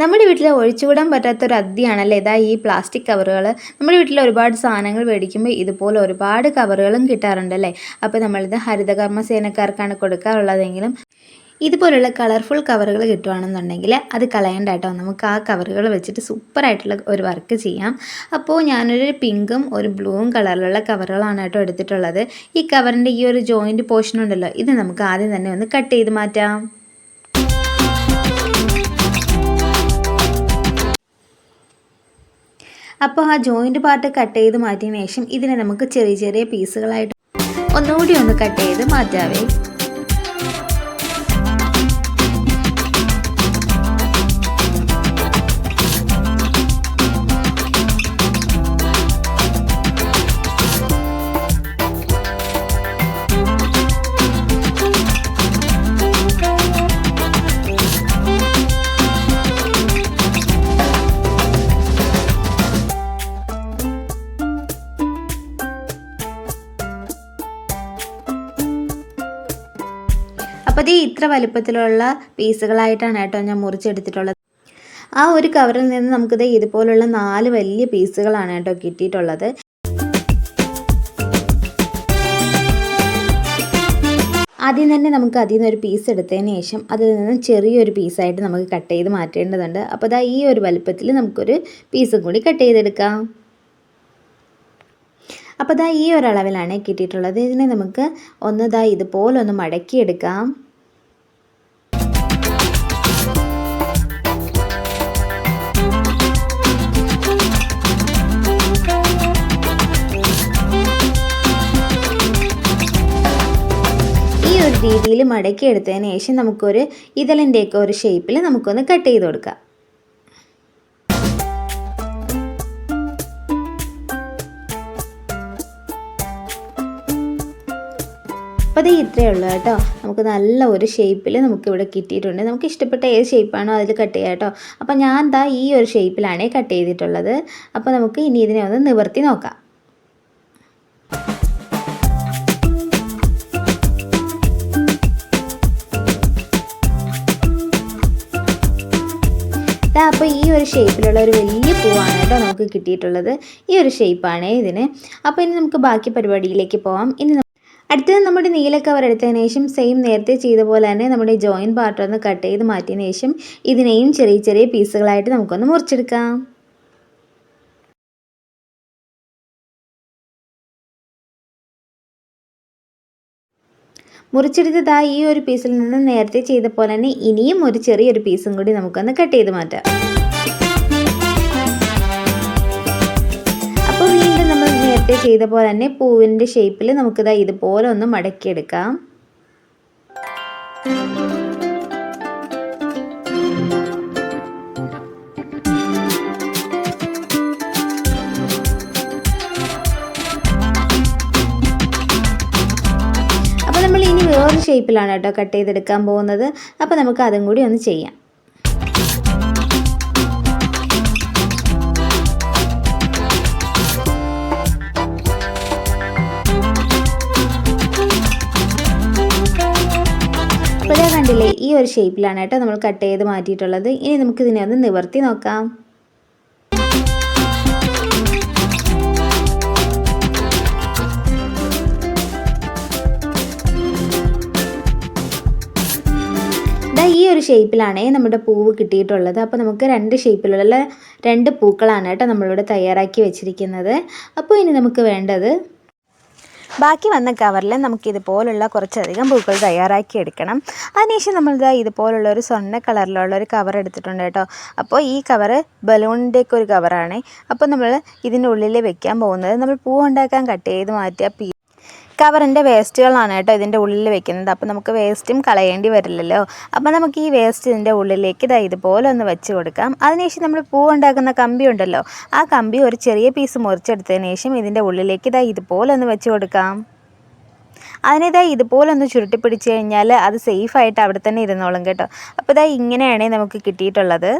നമ്മുടെ വീട്ടിൽ ഒഴിച്ചുകൂടാൻ പറ്റാത്തൊരു അദ്യയാണല്ലേ ഇതാ ഈ പ്ലാസ്റ്റിക് കവറുകൾ നമ്മുടെ വീട്ടിൽ ഒരുപാട് സാധനങ്ങൾ മേടിക്കുമ്പോൾ ഇതുപോലെ ഒരുപാട് കവറുകളും കിട്ടാറുണ്ടല്ലേ? അപ്പോൾ നമ്മളിത് ഹരിതകർമ്മ സേനക്കാർക്കാണ് കൊടുക്കാറുള്ളതെങ്കിലും ഇതുപോലുള്ള കളർഫുൾ കവറുകൾ കിട്ടുവാണെന്നുണ്ടെങ്കിൽ അത് കളയണ്ട നമുക്ക് ആ കവറുകൾ വെച്ചിട്ട് സൂപ്പറായിട്ടുള്ള ഒരു വർക്ക് ചെയ്യാം. അപ്പോൾ ഞാനൊരു പിങ്കും ഒരു ബ്ലൂവും കളറിലുള്ള കവറുകളാണ് കേട്ടോ എടുത്തിട്ടുള്ളത്. ഈ കവറിന്റെ ഈ ഒരു ജോയിന്റ് പോർഷൻ ഉണ്ടല്ലോ ഇത് നമുക്ക് ആദ്യം തന്നെ ഒന്ന് കട്ട് ചെയ്ത് മാറ്റാം. അപ്പോൾ ആ ജോയിന്റ് പാർട്ട് കട്ട് ചെയ്ത് മാറ്റിയതിന് ശേഷം ഇതിനെ നമുക്ക് ചെറിയ ചെറിയ പീസുകളായിട്ട് ഒന്നുകൂടി ഒന്ന് കട്ട് ചെയ്ത് മാറ്റാവേ. ഇത്ര വലുപ്പത്തിലുള്ള പീസുകളായിട്ടാണ് കേട്ടോ ഞാൻ മുറിച്ചെടുത്തിട്ടുള്ളത്. ആ ഒരു കവറിൽ നിന്ന് നമുക്കിത് ഇതുപോലുള്ള നാല് വലിയ പീസുകളാണ് കേട്ടോ കിട്ടിയിട്ടുള്ളത്. ആദ്യം തന്നെ നമുക്ക് അതിൽ നിന്ന് ഒരു പീസ് എടുത്തതിന് ശേഷം അതിൽ നിന്ന് ചെറിയൊരു പീസായിട്ട് നമുക്ക് കട്ട് ചെയ്ത് മാറ്റേണ്ടതുണ്ട്. അപ്പോൾ ഇതാ ഈ ഒരു വലുപ്പത്തിൽ നമുക്കൊരു പീസും കൂടി കട്ട് ചെയ്തെടുക്കാം. അപ്പോൾ ഇതാ ഈ ഒരളവിലാണ് കിട്ടിയിട്ടുള്ളത്. ഇതിനെ നമുക്ക് ഒന്ന് ഇതാ ഇതുപോലൊന്ന് മടക്കിയെടുക്കാം. രീതിയിൽ മടക്കി എടുത്തതിന് ശേഷം നമുക്കൊരു ഇതളിന്റെയൊക്കെ ഒരു ഷേപ്പിൽ നമുക്കൊന്ന് കട്ട് ചെയ്ത് കൊടുക്കാം. അപ്പോൾ അത് ഇത്രയേ ഉള്ളൂ കേട്ടോ. നമുക്ക് നല്ല ഒരു ഷേപ്പിൽ നമുക്കിവിടെ കിട്ടിയിട്ടുണ്ട്. നമുക്ക് ഇഷ്ടപ്പെട്ട ഏത് ഷേപ്പാണോ അതിൽ കട്ട് ചെയ്യാം കേട്ടോ. അപ്പോൾ ഞാൻ ദാ ഈ ഒരു ഷേപ്പിലാണ് കട്ട് ചെയ്തിട്ടുള്ളത്. അപ്പോൾ നമുക്ക് ഇനി ഇതിനെ ഒന്ന് നിവർത്തി നോക്കാം. അപ്പോൾ ഈ ഒരു ഷേപ്പിലുള്ള ഒരു വലിയ പൂവാണ് കേട്ടോ നമുക്ക് കിട്ടിയിട്ടുള്ളത്. ഈ ഒരു ഷേപ്പാണ് ഇതിന്. അപ്പോൾ ഇനി നമുക്ക് ബാക്കി പരിപാടിയിലേക്ക് പോവാം. ഇനി അടുത്തത് നമ്മുടെ നീല കവർ എടുത്തതിന് ശേഷം സെയിം നേരത്തെ ചെയ്ത പോലെ തന്നെ നമ്മുടെ ജോയിൻ പാർട്ട് ഒന്ന് കട്ട് ചെയ്ത് മാറ്റിയതിന് ശേഷം ഇതിനെയും ചെറിയ ചെറിയ പീസുകളായിട്ട് നമുക്കൊന്ന് മുറിച്ചെടുക്കാം. മുറിച്ചെടുത്തത് ഈ ഒരു പീസിൽ നിന്ന് നേരത്തെ ചെയ്ത പോലെ തന്നെ ഇനിയും ഒരു ചെറിയൊരു പീസും കൂടി നമുക്കൊന്ന് കട്ട് ചെയ്ത് മാറ്റാം. അപ്പോൾ വീണ്ടും നമ്മൾ നേരത്തെ ചെയ്ത പോലെ തന്നെ പൂവിന്റെ ഷേപ്പിൽ നമുക്കിതാ ഇതുപോലെ ഒന്ന് മടക്കിയെടുക്കാം. ഷേപ്പിലാണ് കേട്ടോ കട്ട് ചെയ്തെടുക്കാൻ പോകുന്നത്. അപ്പോൾ നമുക്ക് അതും കൂടി ഒന്ന് ചെയ്യാം. അപ്പോൾ കണ്ടില്ലേ ഈ ഒരു ഷേപ്പിലാണ് കേട്ടോ നമ്മൾ കട്ട് ചെയ്ത് മാറ്റിയിട്ടുള്ളത്. ഇനി നമുക്കിതിനെ ഒന്ന് നിവർത്തി നോക്കാം. ഒരു ഷേപ്പിലാണ് നമ്മുടെ പൂവ് കിട്ടിയിട്ടുള്ളത്. അപ്പോൾ നമുക്ക് രണ്ട് ഷേപ്പിലുള്ള രണ്ട് പൂക്കളാണ് കേട്ടോ നമ്മളിവിടെ തയ്യാറാക്കി വെച്ചിരിക്കുന്നത്. അപ്പോൾ ഇനി നമുക്ക് വേണ്ടത് ബാക്കി വന്ന കവറിൽ നമുക്ക് ഇതുപോലുള്ള കുറച്ചധികം പൂക്കൾ തയ്യാറാക്കി എടുക്കണം. അതിനുശേഷം നമ്മളിതാ ഇതുപോലുള്ള ഒരു സ്വർണ കളറിലുള്ള ഒരു കവർ എടുത്തിട്ടുണ്ട് കേട്ടോ. അപ്പോൾ ഈ കവർ ബലൂണിന്റെയൊക്കെ ഒരു കവറാണ്. അപ്പോൾ നമ്മൾ ഇതിന്റെ ഉള്ളിൽ വെക്കാൻ പോകുന്നത് നമ്മൾ പൂ ഉണ്ടാക്കാൻ കട്ട് ചെയ്ത് മാറ്റിയ കവറിന്റെ വേസ്റ്റുകളാണ് കേട്ടോ ഇതിന്റെ ഉള്ളിൽ വെക്കുന്നത്. അപ്പോൾ നമുക്ക് വേസ്റ്റും കളയേണ്ടി വരില്ലല്ലോ. അപ്പോൾ നമുക്ക് ഈ വേസ്റ്റ് ഇതിന്റെ ഉള്ളിലേക്ക് ഇതാ ഇതുപോലെ ഒന്ന് വെച്ച് കൊടുക്കാം. അതിനുശേഷം നമ്മൾ പൂ ഉണ്ടാക്കുന്ന കമ്പി ഉണ്ടല്ലോ ആ കമ്പി ഒരു ചെറിയ പീസ് മുറിച്ചെടുത്തതിന് ശേഷം ഇതിന്റെ ഉള്ളിലേക്ക് ഇതാ ഇതുപോലെ ഒന്ന് വെച്ച് കൊടുക്കാം. അതിനിതാ ഇതുപോലെ ഒന്ന് ചുരുട്ടി പിടിച്ച് കഴിഞ്ഞാൽ അത് സേഫായിട്ട് അവിടെ തന്നെ ഇരുന്നോളും കേട്ടോ. അപ്പോൾ ഇതാ ഇങ്ങനെയാണ് നമുക്ക് കിട്ടിയിട്ടുള്ളത്.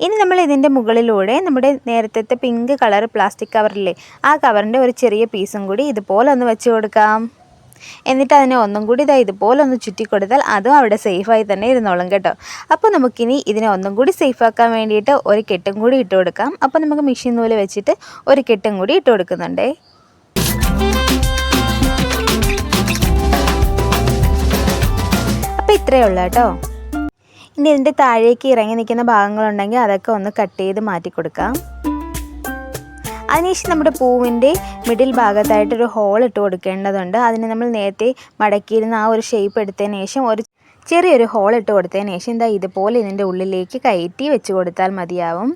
ഇനി നമ്മൾ ഇതിന്റെ മുകളിലൂടെ നമ്മുടെ നേരത്തെ പിങ്ക് കളർ പ്ലാസ്റ്റിക് കവറില്ലേ ആ കവറിന്റെ ഒരു ചെറിയ പീസും കൂടി ഇതുപോലെ ഒന്ന് വെച്ച് കൊടുക്കാം. എന്നിട്ട് അതിനെ ഒന്നും കൂടി ഇതാ ഇതുപോലെ ഒന്ന് ചുറ്റി കൊടുത്താൽ അതും അവിടെ സേഫായി തന്നെ ഇരുന്നോളും കേട്ടോ. അപ്പോൾ നമുക്കിനി ഇതിനെ ഒന്നും കൂടി സേഫാക്കാൻ വേണ്ടിയിട്ട് ഒരു കെട്ടും കൂടി ഇട്ട് കൊടുക്കാം. അപ്പോൾ നമുക്ക് മെഷീൻ നൂൽ വെച്ചിട്ട് ഒരു കെട്ടും കൂടി ഇട്ട് കൊടുക്കുന്നുണ്ടേ. അപ്പോൾ ഇത്രയേ ഉള്ളൂ കേട്ടോ. ഇനി ഇതിന്റെ താഴേക്ക് ഇറങ്ങി നിൽക്കുന്ന ഭാഗങ്ങളുണ്ടെങ്കിൽ അതൊക്കെ ഒന്ന് കട്ട് ചെയ്ത് മാറ്റി കൊടുക്കാം അതിനുശേഷം നമ്മുടെ പൂവിന്റെ മിഡിൽ ഭാഗത്തായിട്ടൊരു ഹോൾ ഇട്ട് കൊടുക്കേണ്ടതുണ്ട്. അതിന് നമ്മൾ നേരത്തെ മടക്കിയിരുന്ന ആ ഒരു ഷേപ്പ് എടുത്തതിന് ശേഷം ഒരു ചെറിയൊരു ഹോൾ ഇട്ട് കൊടുത്തതിന് ശേഷം എന്താ ഇതുപോലെ ഇതിന്റെ ഉള്ളിലേക്ക് കയറ്റി വെച്ച് കൊടുത്താൽ മതിയാവും.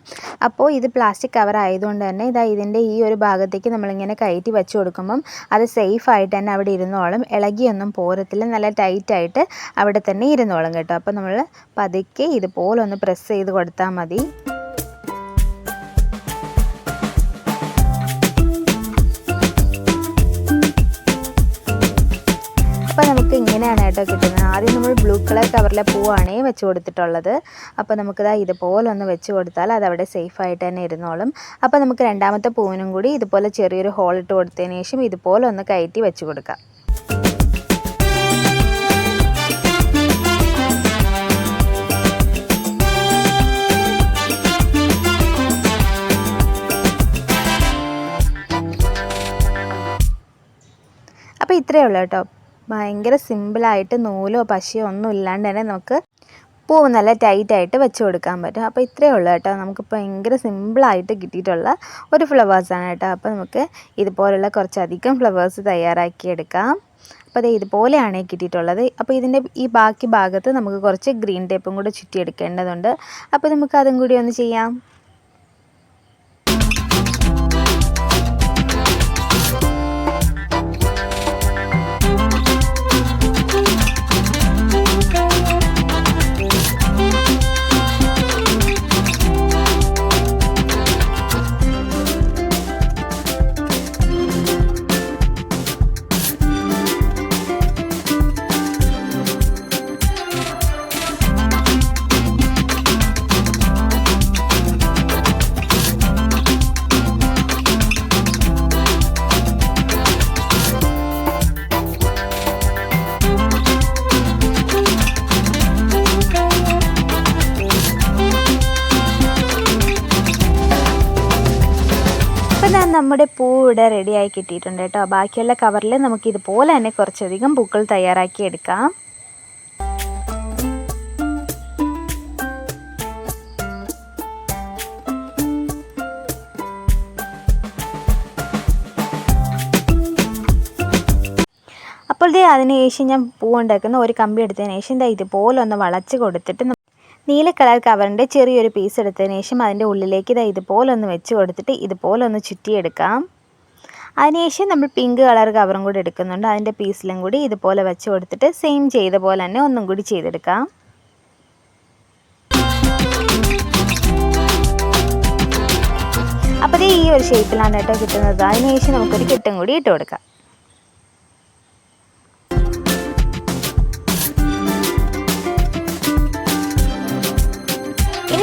അപ്പോൾ ഇത് പ്ലാസ്റ്റിക് കവർ ആയതുകൊണ്ട് തന്നെ ഇതാ ഇതിന്റെ ഈ ഒരു ഭാഗത്തേക്ക് നമ്മളിങ്ങനെ കയറ്റി വെച്ച് കൊടുക്കുമ്പം അത് സേഫ് ആയിട്ട് തന്നെ അവിടെ ഇരുന്നോളും. ഇളകിയൊന്നും പോരത്തില്ല. നല്ല ടൈറ്റായിട്ട് അവിടെ തന്നെ ഇരുന്നോളും കേട്ടോ. അപ്പോൾ നമ്മൾ പതുക്കെ ഇതുപോലെ ഒന്ന് പ്രസ് ചെയ്ത് കൊടുത്താൽ മതി. കേട്ടോ കിട്ടുന്നത് ആദ്യം നമ്മൾ ബ്ലൂ കളർ കവറിലെ പൂവാണ് വെച്ച് കൊടുത്തിട്ടുള്ളത്. അപ്പോൾ നമുക്കിതാ ഇതുപോലെ ഒന്ന് വെച്ച് കൊടുത്താൽ അതവിടെ സേഫായിട്ട് തന്നെ ഇരുന്നോളും. അപ്പോൾ നമുക്ക് രണ്ടാമത്തെ പൂവിനും കൂടി ഇതുപോലെ ചെറിയൊരു ഹോൾ ഇട്ട് കൊടുത്തതിന് ശേഷം ഇതുപോലെ ഒന്ന് കയറ്റി വെച്ച് കൊടുക്കാം. അപ്പോൾ ഇത്രയേ ഉള്ളൂ കേട്ടോ. ഭയങ്കര സിമ്പിളായിട്ട് നൂലോ പശയോ ഒന്നും ഇല്ലാണ്ട് തന്നെ നമുക്ക് പൂവ് നല്ല ടൈറ്റായിട്ട് വെച്ച് കൊടുക്കാൻ പറ്റും. അപ്പോൾ ഇത്രയേ ഉള്ളൂ കേട്ടോ. നമുക്ക് ഭയങ്കര സിമ്പിളായിട്ട് കിട്ടിയിട്ടുള്ള ഒരു ഫ്ലവേഴ്സാണ് കേട്ടോ. അപ്പോൾ നമുക്ക് ഇതുപോലുള്ള കുറച്ചധികം ഫ്ലവേഴ്സ് തയ്യാറാക്കിയെടുക്കാം അപ്പോൾ അത് ഇതുപോലെയാണ് കിട്ടിയിട്ടുള്ളത്. അപ്പോൾ ഇതിന്റെ ഈ ബാക്കി ഭാഗത്ത് നമുക്ക് കുറച്ച് ഗ്രീൻ ടേപ്പും കൂടെ ചുറ്റിയെടുക്കേണ്ടതുണ്ട്. അപ്പോൾ നമുക്ക് അതും കൂടി ഒന്ന് ചെയ്യാം. നമ്മുടെ പൂ ഇവിടെ റെഡിയായി കിട്ടിയിട്ടുണ്ട് കേട്ടോ. ബാക്കിയുള്ള കവറിൽ നമുക്ക് ഇതുപോലെ തന്നെ കുറച്ചധികം പൂക്കൾ തയ്യാറാക്കി എടുക്കാം. അപ്പോൾ ദേ അതിന് ശേഷം ഞാൻ പൂ ഉണ്ടാക്കുന്ന ഒരു കമ്പി എടുത്തതിന് ശേഷം ഇതാ ഇതുപോലെ ഒന്ന് വളച്ച് കൊടുത്തിട്ട് നീല കളർ കവറിന്റെ ചെറിയൊരു പീസ് എടുത്തതിന് ശേഷം അതിന്റെ ഉള്ളിലേക്ക് ഇതാ ഇതുപോലൊന്ന് വെച്ച് കൊടുത്തിട്ട് ഇതുപോലൊന്ന് ചുറ്റിയെടുക്കാം. അതിനുശേഷം നമ്മൾ പിങ്ക് കളർ കവറും കൂടി എടുക്കുന്നുണ്ട്. അതിന്റെ പീസിലും കൂടി ഇതുപോലെ വെച്ച് കൊടുത്തിട്ട് സെയിം ചെയ്ത പോലെ തന്നെ ഒന്നും കൂടി ചെയ്തെടുക്കാം. അപ്പോൾ ഈ ഒരു ഷേപ്പിലാണ് കേട്ടോ കിട്ടുന്നത്. അതിനുശേഷം നമുക്കൊരു കെട്ടും കൂടി ഇട്ട് കൊടുക്കാം.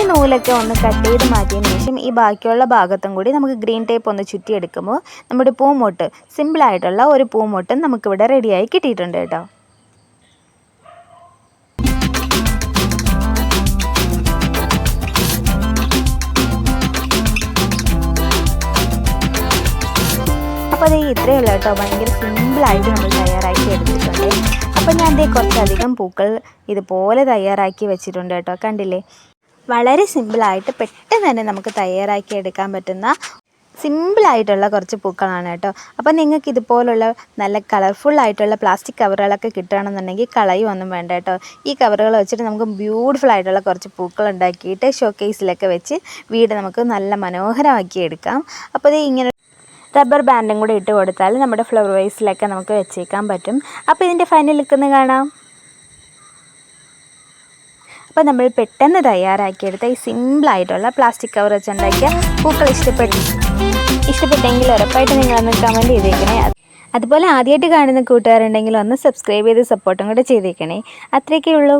നൂലൊക്കെ ഒന്ന് കട്ട് ചെയ്ത് മാറ്റിയതിന് ശേഷം ഈ ബാക്കിയുള്ള ഭാഗത്തും കൂടി നമുക്ക് ഗ്രീൻ ടേപ്പ് ഒന്ന് ചുറ്റിയെടുക്കുമ്പോൾ നമ്മുടെ പൂമൊട്ട് സിമ്പിളായിട്ടുള്ള ഒരു പൂമൊട്ടും നമുക്കിവിടെ റെഡിയായി കിട്ടിയിട്ടുണ്ട് കേട്ടോ. അപ്പോൾ അത് ഇത്രയേ ഉള്ളൂ കേട്ടോ. ഭയങ്കര സിമ്പിളായിട്ട് നമ്മൾ തയ്യാറാക്കി എടുത്തിട്ടുണ്ട്. അപ്പോൾ ഞാൻ അതേ കുറച്ചധികം പൂക്കൾ ഇതുപോലെ തയ്യാറാക്കി വെച്ചിട്ടുണ്ട് കേട്ടോ. കണ്ടില്ലേ? വളരെ സിമ്പിളായിട്ട് പെട്ടെന്ന് തന്നെ നമുക്ക് തയ്യാറാക്കി എടുക്കാൻ പറ്റുന്ന സിമ്പിളായിട്ടുള്ള കുറച്ച് പൂക്കളാണ് കേട്ടോ. അപ്പോൾ നിങ്ങൾക്ക് ഇതുപോലുള്ള നല്ല കളർഫുൾ ആയിട്ടുള്ള പ്ലാസ്റ്റിക് കവറുകളൊക്കെ കിട്ടുകയാണെന്നുണ്ടെങ്കിൽ കളയൊന്നും വേണ്ട കേട്ടോ. ഈ കവറുകൾ വെച്ചിട്ട് നമുക്ക് ബ്യൂട്ടിഫുൾ ആയിട്ടുള്ള കുറച്ച് പൂക്കൾ ഉണ്ടാക്കിയിട്ട് ഷോക്കേസിലൊക്കെ വെച്ച് വീട് നമുക്ക് നല്ല മനോഹരമാക്കി എടുക്കാം. അപ്പോൾ ഇത് ഇങ്ങനെ റബ്ബർ ബാൻഡും കൂടി ഇട്ട് കൊടുത്താൽ നമ്മുടെ ഫ്ലവർ വൈസിലൊക്കെ നമുക്ക് വെച്ചേക്കാൻ പറ്റും. അപ്പോൾ ഇതിന്റെ ഫൈനൽ ലുക്കൊന്ന് കാണാം. അപ്പോൾ നമ്മൾ പെട്ടെന്ന് തയ്യാറാക്കിയെടുത്ത ഈ സിമ്പിളായിട്ടുള്ള പ്ലാസ്റ്റിക് കവർ വെച്ചുണ്ടാക്കിയ പൂക്കൾ ഇഷ്ടപ്പെട്ടു. ഇഷ്ടപ്പെട്ടെങ്കിൽ ഉറപ്പായിട്ട് നിങ്ങളൊന്ന് കമന്റ് ചെയ്തേക്കണേ. അതുപോലെ ആദ്യമായിട്ട് കാണുന്ന കൂട്ടുകാരുണ്ടെങ്കിൽ ഒന്ന് സബ്സ്ക്രൈബ് ചെയ്ത് സപ്പോർട്ടും കൂടെ ചെയ്തേക്കണേ. അത്രയൊക്കെ ഉള്ളൂ.